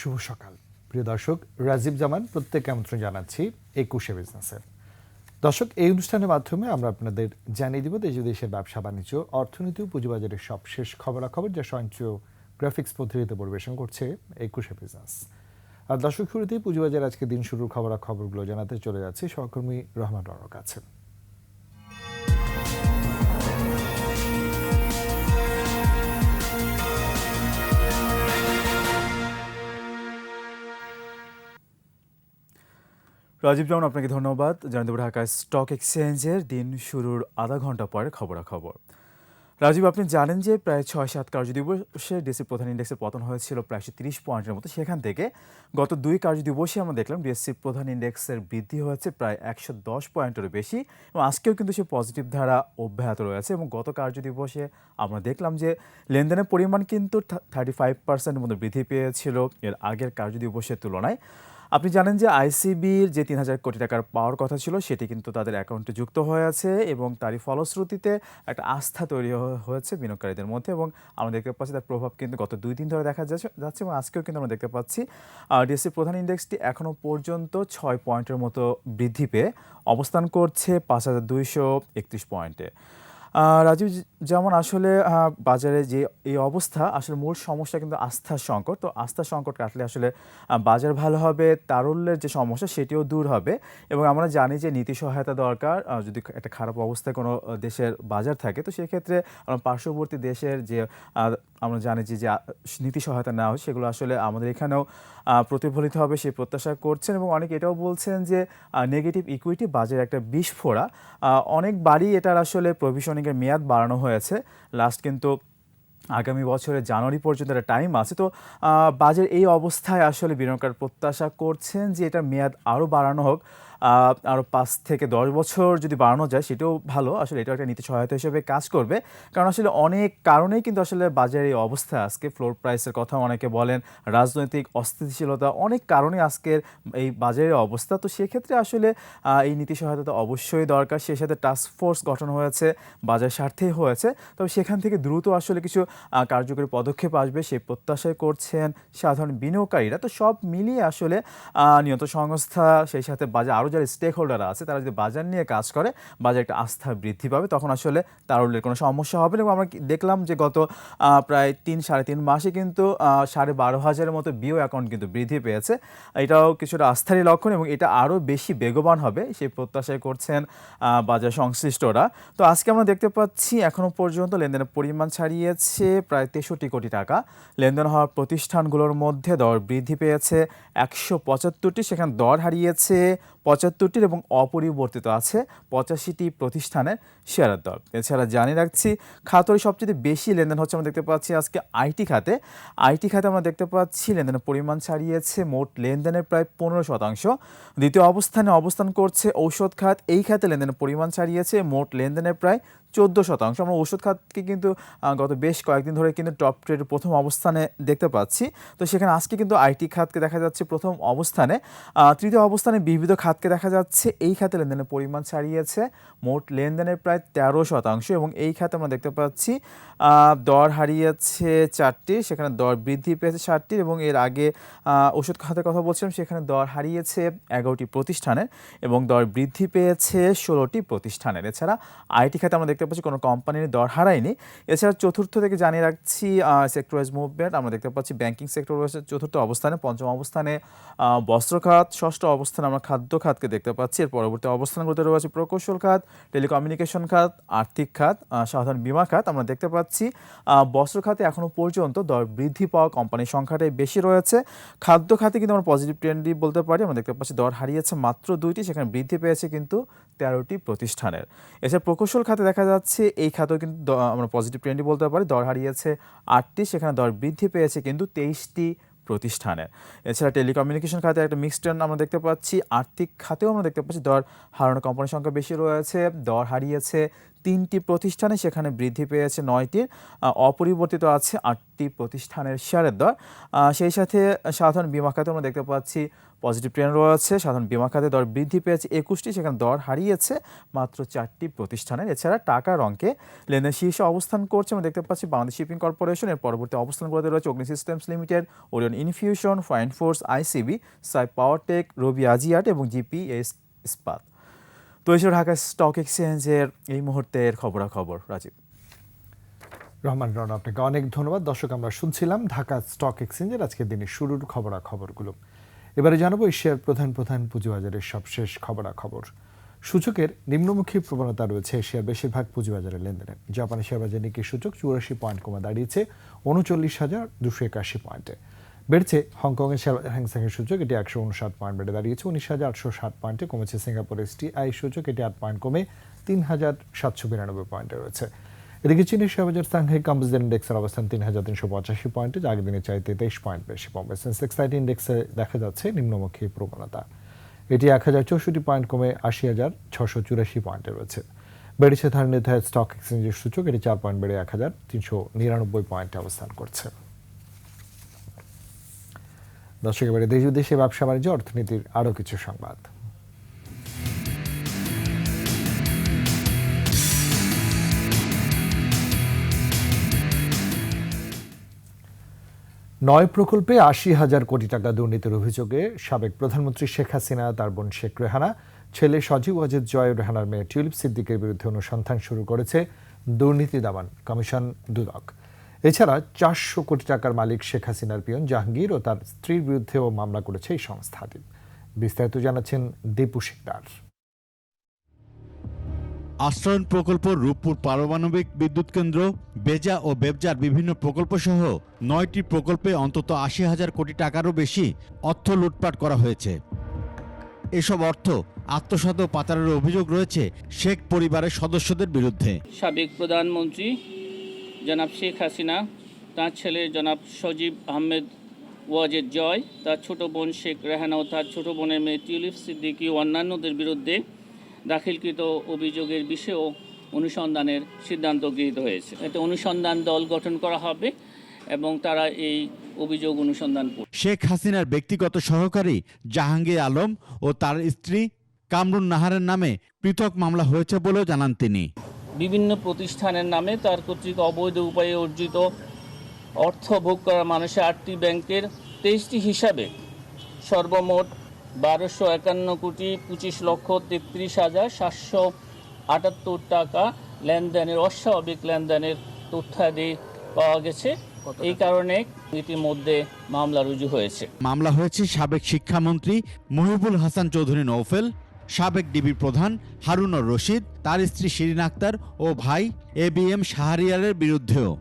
শুভ সকাল। প্রিয় দর্শক, রাজীব জামান প্রত্যেককে আমন্ত্রণ জানাচ্ছি একুশে বিজনেসের দর্শক, এই অনুষ্ঠানের মাধ্যমে আমরা আপনাদের জানিয়ে দিব দেশ দেশের ব্যবসা, বাণিজ্য, অর্থনীতি ও পুঁজিবাজারের সবশেষ খবরাখবর যা স্বয়ংক্রিয় গ্রাফিক্স পদ্ধতিতে পরিবেশন করছে একুশে বিজনেস। আর দর্শক, শুরুতেই পুঁজিবাজার আজকে দিন শুরুর খবরাখবরগুলো জানাতে চলে যাচ্ছে সহকর্মী রহমান রনর কাছে রাজীব জামান, আপনাকে ধন্যবাদ। জানিয়ে দেবো ঢাকা স্টক এক্সচেঞ্জের দিন শুরুর আধা ঘণ্টা পরে খবরাখবর। রাজীব, আপনি জানেন যে প্রায় ছয় সাত কার্যদিবসে ডিএসসি প্রধান ইন্ডেক্সের পতন হয়েছিল প্রায় তিরিশ পয়েন্টের মতো। সেখান থেকে গত দুই কার্যদিবসে আমরা দেখলাম ডিএসসি প্রধান ইন্ডেক্সের বৃদ্ধি হয়েছে প্রায় একশো দশ পয়েন্টেরও বেশি এবং আজকেও কিন্তু সে পজিটিভ ধারা অব্যাহত রয়েছে এবং গত কার্যদিবসে আমরা দেখলাম যে লেনদেনের পরিমাণ কিন্তু থার্টি ফাইভ পার্সেন্টের মতো বৃদ্ধি পেয়েছিল। এর আগের কার্যদিবসের তুলনায় আপনি জানেন যে আইসিবির যে তিন হাজার কোটি টাকার পাওয়ার কথা ছিল, সেটি কিন্তু তাদের অ্যাকাউন্টে যুক্ত হয়ে আছে এবং তারই ফলশ্রুতিতে একটা আস্থা তৈরি হয়েছে বিনিয়োগকারীদের মধ্যে এবং আমরা দেখতে পাচ্ছি তার প্রভাব কিন্তু গত দুই দিন ধরে দেখা যাচ্ছে যাচ্ছে এবং আজকেও কিন্তু আমরা দেখতে পাচ্ছি ডিএসসি প্রধান ইন্ডেক্সটি এখনও পর্যন্ত ছয় পয়েন্টের মতো বৃদ্ধি পেয়ে অবস্থান করছে পাঁচ হাজার দুইশো একত্রিশ পয়েন্টে। রাজীব যেমন আসলে বাজারে যে এই অবস্থা আসলে মূল সমস্যা কিন্তু আস্থার সংকট। তো আস্থার সংকট কাটলে আসলে বাজার ভালো হবে তারল্যের যে সমস্যা সেটিও দূর হবে। এবং আমরা জানি যে নীতি সহায়তা দরকার যদি একটা খারাপ অবস্থায় কোনো দেশের বাজার থাকে তো সেক্ষেত্রে পার্শ্ববর্তী দেশের যে আমরা জানি যে নীতি সহায়তা নেওয়া হয় সেগুলো আসলে আমাদের এখানেও প্রতিফলিত হবে সেই প্রত্যাশা করছেন। এবং অনেকে এটাও বলছেন যে নেগেটিভ ইকুইটি বাজারে একটা বিস্ফোরা। আহ, অনেকবারই এটার আসলে প্রভিশনিংয়ের মেয়াদ বাড়ানো হয়েছে। লাস্ট কিন্তু আগামী বছরের জানুয়ারি পর্যন্ত একটা টাইম আছে। তো বাজার এই অবস্থায় আসলে বিনিয়োগকার প্রত্যাশা করছেন যে এটা মেয়াদ আরও বাড়ানো হোক। আরও পাঁচ থেকে দশ বছর যদি বাড়ানো যায়, সেটাও ভালো। আসলে এটাও একটা নীতি সহায়তা হিসেবে কাজ করবে। কারণ আসলে অনেক কারণেই কিন্তু আসলে বাজারের এই অবস্থা। আজকে ফ্লোর প্রাইসের কথা অনেকে বলেন, রাজনৈতিক অস্থিতিশীলতা অনেক কারণে আজকের এই বাজারের অবস্থা। তো সেক্ষেত্রে আসলে এই নীতি সহায়তা তো অবশ্যই দরকার। সেই সাথে টাস্ক ফোর্স গঠন হয়েছে, বাজার স্বার্থেই হয়েছে। তবে সেখান থেকে দ্রুত আসলে কিছু কার্যকরী পদক্ষেপ আসবে সেই প্রত্যাশায় করছেন সাধারণ বিনিয়োগকারীরা। তো সব মিলিয়ে আসলে নিয়ত সংস্থা, সেই সাথে বাজার আরও যারা স্টেক হোল্ডার আছে, তারা যদি বাজার নিয়ে কাজ করে, বাজার একটা আস্থা বৃদ্ধি পাবে, তখন আসলে তারল্যের কোনো সমস্যা হবে না। এবং আমরা দেখলাম যে গত প্রায় তিন, সাড়ে তিন মাসে কিন্তু সাড়ে বারো হাজারের মতো বিও অ্যাকাউন্ট কিন্তু বৃদ্ধি পেয়েছে। এটাও কিছুটা আস্থারই লক্ষণ এবং এটা আরও বেশি বেগবান হবে, সেই প্রত্যাশায় করছেন বাজার সংশ্লিষ্টরা। তো আজকে আমরা দেখতে পাচ্ছি, এখনও পর্যন্ত লেনদেনের পরিমাণ ছাড়িয়েছে প্রায় তেষট্টি কোটি টাকা। লেনদেন হওয়ার প্রতিষ্ঠানগুলোর মধ্যে দর বৃদ্ধি পেয়েছে একশো পঁচাত্তরটি, সেখানে দর হারিয়েছে পঁচাত্তরটির এবং অপরিবর্তিত আছে পঁচাশিটি প্রতিষ্ঠানের শেয়ারের দর। এছাড়া জানিয়ে রাখছি, খাতরে সবচেয়ে বেশি লেনদেন হচ্ছে আমরা দেখতে পাচ্ছি আজকে আইটি খাতে। আইটি খাতে আমরা দেখতে পাচ্ছি লেনদেনের পরিমাণ ছাড়িয়েছে মোট লেনদেনের প্রায় পনেরো শতাংশ। দ্বিতীয় অবস্থানে অবস্থান করছে ঔষধ খাত। এই খাতে লেনদেনের পরিমাণ ছাড়িয়েছে মোট লেনদেনের প্রায় চোদ্দ শতাংশ। আমরা ওষুধ খাতকে কিন্তু গত বেশ কয়েকদিন ধরে কিন্তু টপ ট্রেড প্রথম অবস্থানে দেখতে পাচ্ছি। তো সেখানে আজকে কিন্তু আইটি খাতকে দেখা যাচ্ছে প্রথম অবস্থানে। তৃতীয় অবস্থানে বিবিধ খাতকে দেখা যাচ্ছে। এই খাতে লেনদেনের পরিমাণ ছাড়িয়েছে। মোট লেনদেনের প্রায় তেরো শতাংশ এবং এই খাতে আমরা দেখতে পাচ্ছি দর হারিয়েছে চারটি, সেখানে দর বৃদ্ধি পেয়েছে ষাটটি এবং এর আগে ওষুধ খাতের কথা বলছিলাম, সেখানে দর হারিয়েছে এগারোটি প্রতিষ্ঠানের এবং দর বৃদ্ধি পেয়েছে ষোলোটি প্রতিষ্ঠানের। এছাড়া আইটি খাতে আমরা দেখতে পাচ্ছি কোনো কোম্পানির দর হারায়নি। এছাড়া চতুর্থ থেকে জানিয়ে রাখছি সেক্টর ওয়াইজ মুভমেন্ট আমরা দেখতে পাচ্ছি ব্যাংকিং সেক্টর রয়েছে চতুর্থ অবস্থানে, পঞ্চম অবস্থানে বস্ত্র খাত ষষ্ঠ অবস্থানে আমরা খাদ্য খাতকে দেখতে পাচ্ছি। এর পরবর্তী অবস্থানগুলোতে রয়েছে প্রকৌশল খাত টেলিকমিউনিকেশন খাত, আর্থিক খাত সাধারণ বীমা খাত। আমরা দেখতে পাচ্ছি বস্ত্র খাতে এখনও পর্যন্ত দর বৃদ্ধি পাওয়া কোম্পানির সংখ্যাটাই বেশি রয়েছে। খাদ্য খাতে কিন্তু আমরা পজিটিভ ট্রেন্ডই বলতে পারি। আমরা দেখতে পাচ্ছি দর হারিয়েছে মাত্র দুইটি, সেখানে বৃদ্ধি পেয়েছে কিন্তু তেরোটি প্রতিষ্ঠানের। এছাড়া প্রকৌশল খাতে দেখা যাচ্ছে, এই খাতেও কিন্তু আমরা পজিটিভ ট্রেন্ডই বলতে পারি। দর হারিয়েছে আটটি, সেখানে দর বৃদ্ধি পেয়েছে কিন্তু তেইশটি প্রতিষ্ঠানের এছাড়া টেলিকমিউনিকেশন খাতে একটা মিক্সড ট্রেন্ড আমরা দেখতে পাচ্ছি। আর্থিক খাতেও আমরা দেখতে পাচ্ছি দর হারানো কোম্পানির সংখ্যা বেশি রয়েছে, দর হারিয়েছে তিনটি প্রতিষ্ঠানে সেখানে বৃদ্ধি পেয়েছে নয়টি অপরিবর্তিত আছে আটটি প্রতিষ্ঠানের শেয়ারের দর। সেই সাথে সাধারণ বিমা খাতে আমরা দেখতে পাচ্ছি পজিটিভ ট্রেন্ড রয়েছে, সাধারণ বিমা খাতে দর বৃদ্ধি পেয়েছে একুশটি, সেখানে দর হারিয়েছে মাত্র চারটি প্রতিষ্ঠানের। এছাড়া টাকার অঙ্কে লেনদেন শীর্ষে অবস্থান করছে, আমরা দেখতে পাচ্ছি বাংলাদেশ শিপিং কর্পোরেশন, এর পরবর্তী অবস্থানগুলোতে রয়েছে Agni systems limited, Orion infusion fine force ICB, Sai Powertech Robi Axiata এবং জিপিএস ইস্পাত। তো ছিল ঢাকা স্টক এক্সচেঞ্জের এই মুহূর্তের খবরাখবর, রাজীব। রহমান রন, আপনাকে অনেক ধন্যবাদ। দর্শক, আমরা শুনছিলাম ঢাকা স্টক এক্সচেঞ্জের আজকের দিনের শুরুর খবরাখবরগুলো। এবারে জানাব এশিয়ার প্রধান প্রধান পুঁজিবাজারের সবশেষ খবরাখবর। সূচকের নিম্নমুখী প্রবণতা রয়েছে এশিয়ার বেশিরভাগ পুঁজিবাজারের লেনদেনে। জাপানি শেয়ার বাজার নিকি সূচক চুরাশি পয়েন্ট কমে দাঁড়িয়েছে, উনচল্লিশ হাজার দুশো একাশি পয়েন্টে বেড়েছে হংকংয়ের হ্যাংসেংয়ের সূচক এটি একশো উনষাট পয়েন্ট বেড়ে দাঁড়িয়েছে। উনিশ হাজার আটশো ষাট পয়েন্টে কমেছে সিঙ্গাপুরের এসটি আই সূচক এটি আট পয়েন্ট কমে তিন হাজার সাতশো বিরানব্বই পয়েন্টে রয়েছে। এদিকে চীনের শেয়ার বাজার সাংহাই কম্পোজিট ইন্ডেক্সের অবস্থান তিন হাজার তিনশো পঁচাশি পয়েন্টে আগের দিনের চাইতে তেইশ পয়েন্ট বেশি কমবে। সেন্সেক্স আইটি ইন্ডেক্সে দেখা যাচ্ছে নিম্নমুখী প্রবণতা। এটি এক হাজার চৌষট্টি পয়েন্ট কমে আশি হাজার ছশো চুরাশি পয়েন্টে রয়েছে। বেড়েছে ধারণির্ধারিত স্টক এক্সচেঞ্জের সূচক এটি চার পয়েন্ট বেড়ে এক হাজার তিনশো নিরানব্বই পয়েন্টে অবস্থান করছে। দর্শক এবারে দেশ বিদেশে ব্যবসা বাণিজ্য, অর্থনীতির আরও কিছু সংবাদ। নয় প্রকল্পে আশি হাজার কোটি টাকা দুর্নীতির অভিযোগে সাবেক প্রধানমন্ত্রী শেখ হাসিনা, তার বোন শেখ রেহানা, ছেলে সজীব ওয়াজেদ জয় রেহানার মেয়ে টিউলিপ সিদ্দিকের বিরুদ্ধে অনুসন্ধান শুরু করেছে দুর্নীতি দাবান কমিশন দুদক। এছাড়া চারশো কোটি টাকার মালিক শেখ হাসিনার পিয়ন জাহাঙ্গীর ও তার স্ত্রীর বিরুদ্ধেও মামলা করেছে এই সংস্থাটি। বিস্তারিত জানাচ্ছেন দীপু শিকদার। আশ্রয়ণ প্রকল্প রূপপুর পারমাণবিক বিদ্যুৎ কেন্দ্র বেজা ও বেবজার বিভিন্ন প্রকল্প সহ নয়টি প্রকল্পে অন্তত আশি হাজার কোটি টাকারও বেশি অর্থ লুটপাট করা হয়েছে। এসব অর্থ আত্মসাৎ ও পাচারের অভিযোগ রয়েছে শেখ পরিবারের সদস্যদের বিরুদ্ধে। সাবেক প্রধানমন্ত্রী জনাব শেখ হাসিনা, তার ছেলে জনাব সজীব আহমেদ ওয়াজেদ জয়, তার ছোট বোন শেখ রেহানা ও তার ছোট বোনের মেয়ে টিউলিপ সিদ্দিকি ও অন্যান্যদের বিরুদ্ধে দাখিলকৃত অভিযোগের বিষয়েও অনুসন্ধানের সিদ্ধান্ত গৃহীত হয়েছে। এতে অনুসন্ধান দল গঠন করা হবে এবং তারা এই অভিযোগ অনুসন্ধান শেখ হাসিনার ব্যক্তিগত সহকারী জাহাঙ্গীর আলম ও তার স্ত্রী কামরুন নাহারের নামে পৃথক মামলা হয়েছে বলেও জানান তিনি। বিভিন্ন প্রতিষ্ঠানের নামে তার কর্তৃক অবৈধ উপায়ে অর্জিত অর্থ ভোগ করা মানুষের আটটি ব্যাংকের তেইশটি হিসাবে সর্বমোট বারোশো একান্ন কোটি পঁচিশ লক্ষ তেত্রিশ হাজার সাতশো আটাত্তর টাকা লেনদেনের অস্বাভাবিক লেনদেনের তথ্যাদি পাওয়া গেছে। এই কারণে ইতিমধ্যে মামলা রুজু হয়েছে। মামলা হয়েছে সাবেক শিক্ষামন্ত্রী মহিবুল হাসান চৌধুরী নৌফেল সাবেক ডিবি প্রধান হারুনর রশিদ তার স্ত্রী শিরিন আক্তার ও ভাই এ বি এম শাহরিয়ারের বিরুদ্ধেও।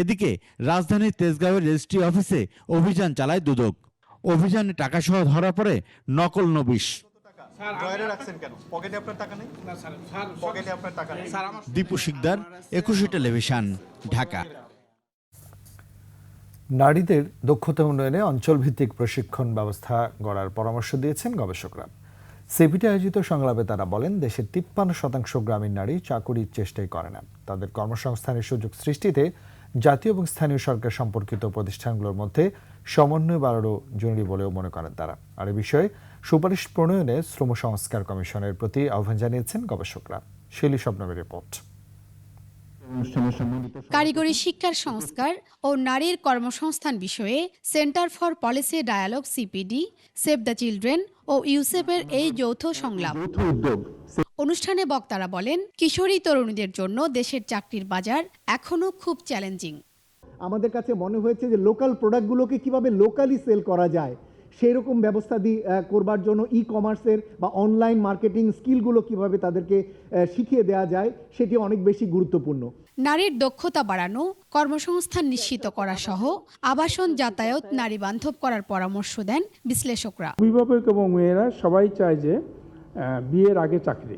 এদিকে রাজধানীর তেজগাঁওয়ের রেজিস্ট্রি অফিসে অভিযান চালায় দুদক। অভিযানে টাকাসহ ধরা পড়ে নকল নবিশ। ড্রয়ারে রাখছেন কেন? পকেটে আপনার টাকা নেই? পকেটে আপনার টাকা নেই। দীপু শিকদার একুশে টেলিভিশন ঢাকা। নারীদের দক্ষতা উন্নয়নে অঞ্চলভিত্তিক প্রশিক্ষণ ব্যবস্থা গড়ার পরামর্শ দিয়েছেন গবেষকরা। সিপিটি আয়োজিত সংলাপে তারা বলেন, দেশের তিপ্পান্ন শতাংশ গ্রামীণ নারী চাকুরির চেষ্টাই করে না। তাদের কর্মসংস্থানের সুযোগ সৃষ্টিতে জাতীয় এবং স্থানীয় সরকার সম্পর্কিত প্রতিষ্ঠানগুলোর মধ্যে সমন্বয় বাড়ানো জরুরি বলেও মনে করেন তারা। আর এ বিষয়ে সুপারিশ প্রণয়নে শ্রম সংস্কার কমিশনের প্রতি আহ্বান জানিয়েছেন গবেষকরা। শিলি স্বপ্নমের রিপোর্ট। কারিগরি শিক্ষার সংস্কার ও নারীর কর্মসংস্থান বিষয়ে centre for policy dialogue CPD save the children ও ইউসেফের এই যৌথ সংলাপ। অনুষ্ঠানে বক্তারা বলেন কিশোরী তরুণীদের জন্য দেশের চাকরির বাজার এখনও খুব চ্যালেঞ্জিং। আমাদের কাছে মনে হয়েছে যে লোকাল প্রোডাক্টগুলোকে কীভাবে লোকালি সেল করা যায়। সেই রকম ব্যবস্থা দি করবার জন্য ই কমার্সের বা অনলাইন মার্কেটিং স্কিলগুলো কীভাবে তাদেরকে শিখিয়ে দেওয়া যায় সেটি অনেক বেশি গুরুত্বপূর্ণ। নারীর দক্ষতা বাড়ানো কর্মসংস্থান নিশ্চিত করা সহ আবাসন যাতায়াত নারী বান্ধব করার পরামর্শ দেন বিশ্লেষকরা। অভিভাবক এবং মেয়েরা সবাই চায় যে বিয়ের আগে চাকরি।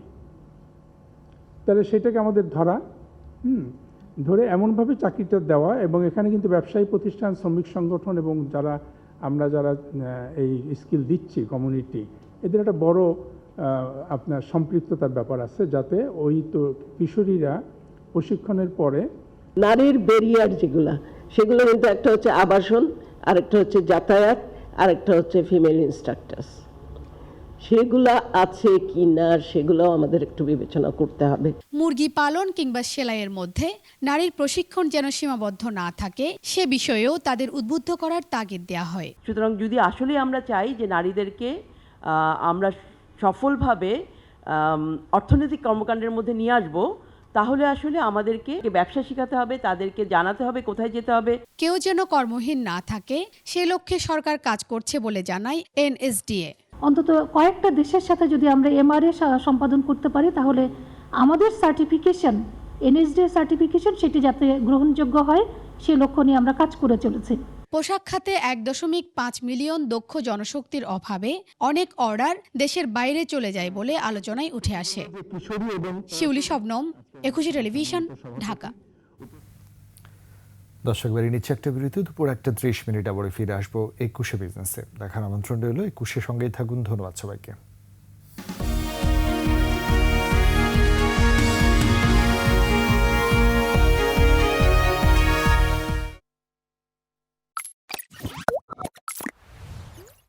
তাহলে সেটাকে আমাদের ধরা হুম ধরে এমনভাবে চাকরিটা দেওয়া এবং এখানে কিন্তু ব্যবসায়ী প্রতিষ্ঠান শ্রমিক সংগঠন এবং যারা আমরা যারা এই স্কিল দিচ্ছি কমিউনিটি এদের একটা বড় আপনার সম্পৃক্ততার ব্যাপার আছে যাতে ওই তো কিশোরীরা প্রশিক্ষণের পরে নারীর বেরিয়ার যেগুলা, সেগুলো কিন্তু একটা হচ্ছে আবাসন, আরেকটা হচ্ছে যাতায়াত, আরেকটা হচ্ছে ফিমেল ইনস্ট্রাক্টার্স সেগুলা আছে কি না সেগুলো আমাদের একটু বিবেচনা করতে হবে। মুরগি পালন কিংবা সেলাইয়ের মধ্যে নারীর প্রশিক্ষণ যেন সীমাবদ্ধ না থাকে সে বিষয়েও তাদের উদ্বুদ্ধ করার তাগিদ দেওয়া হয়। সুতরাং যদি আসলে আমরা চাই যে নারীদেরকে আমরা সফলভাবে অর্থনৈতিক কর্মকাণ্ডের মধ্যে নিয়ে আসব তাহলে আসলে আমাদেরকে ব্যবসা শেখাতে হবে তাদেরকে জানাতে হবে কোথায় যেতে হবে। কেউ যেন কর্মহীন না থাকে সে লক্ষ্যে সরকার কাজ করছে বলে জানায় এনএসডিএ। অন্তত কয়েকটা দেশের সাথে যদি আমরা এমআরএ সম্পাদন করতে পারি তাহলে আমাদের সার্টিফিকেশন এনএসডি সার্টিফিকেশন সেটি যাতে গ্রহণযোগ্য হয় সে লক্ষ্য নিয়ে আমরা কাজ করে চলেছি। পোশাক খাতে এক দশমিক পাঁচ মিলিয়ন দক্ষ জনশক্তির অভাবে অনেক অর্ডার দেশের বাইরে চলে যায় বলে আলোচনায় উঠে আসে। শিউলি শবনম, একুশে টেলিভিশন, ঢাকা। দর্শক, বেরিয়ে নিচ্ছে একটা বিরতি, দুপুর একটা ত্রিশ মিনিট আবার ফিরে আসব একুশে বিজনেসে। দেখার আমন্ত্রণ রইল একুশের সঙ্গেই থাকুন, ধন্যবাদ সবাইকে।